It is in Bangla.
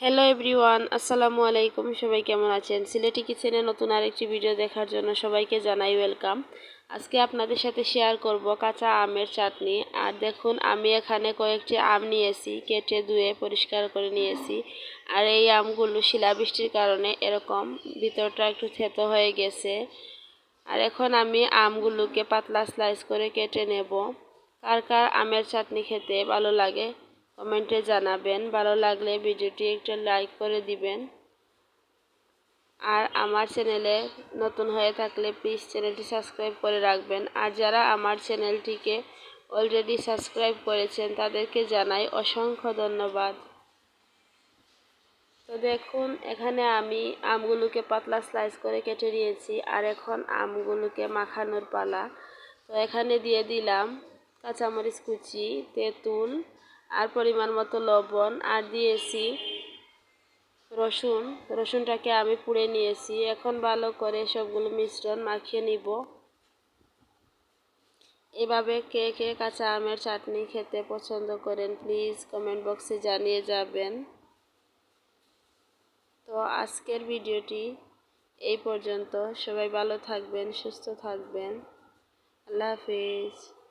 হ্যালো এভরিওয়ান আসসালামু আলাইকুম, সবাই কেমন আছেন? সিলেটি কিচেনে নতুন আরেকটি ভিডিও দেখার জন্য সবাইকে জানাই ওয়েলকাম আজকে আপনাদের সাথে শেয়ার করব কাঁচা আমের চাটনি। আর দেখুন, আমি এখানে কয়েকটি আম নিয়েছি, কেটে ধুয়ে পরিষ্কার করে নিয়েছি। আর এই আমগুলো শিলাবৃষ্টির কারণে এরকম ভিতরটা একটু থেতো হয়ে গেছে। আর এখন আমি আমগুলোকে পাতলা স্লাইস করে কেটে নেব। কার কার আমের চাটনি খেতে ভালো লাগে কমেন্টে জানাবেন। ভালো লাগলে ভিডিওটি একটু লাইক করে দিবেন। আর আমার চ্যানেলে নতুন হয়ে থাকলে প্লিজ চ্যানেলটি সাবস্ক্রাইব করে রাখবেন। আর যারা আমার চ্যানেলটিকে অলরেডি সাবস্ক্রাইব করেছেন, তাদেরকে জানাই অসংখ্য ধন্যবাদ। তো দেখুন, এখানে আমি আমগুলোকে পাতলা স্লাইস করে কেটে নিয়েছি, আর এখন আমগুলোকে মাখানোর পালা। তো এখানে দিয়ে দিলাম কাঁচামরিচ কুচি, তেঁতুল আর পরিমাণ মতো লবণ, আর দিয়েছি রসুন। রসুনটাকে আমি পুড়ে নিয়েছি। এখন ভালো করে সবগুলো মিশ্রণ মাখিয়ে নিব। এভাবে কে কে কাঁচা আমের চাটনি খেতে পছন্দ করেন প্লিজ কমেন্ট বক্সে জানিয়ে যাবেন। তো আজকের ভিডিওটি এই পর্যন্ত। সবাই ভালো থাকবেন, সুস্থ থাকবেন। আল্লাহ হাফিজ।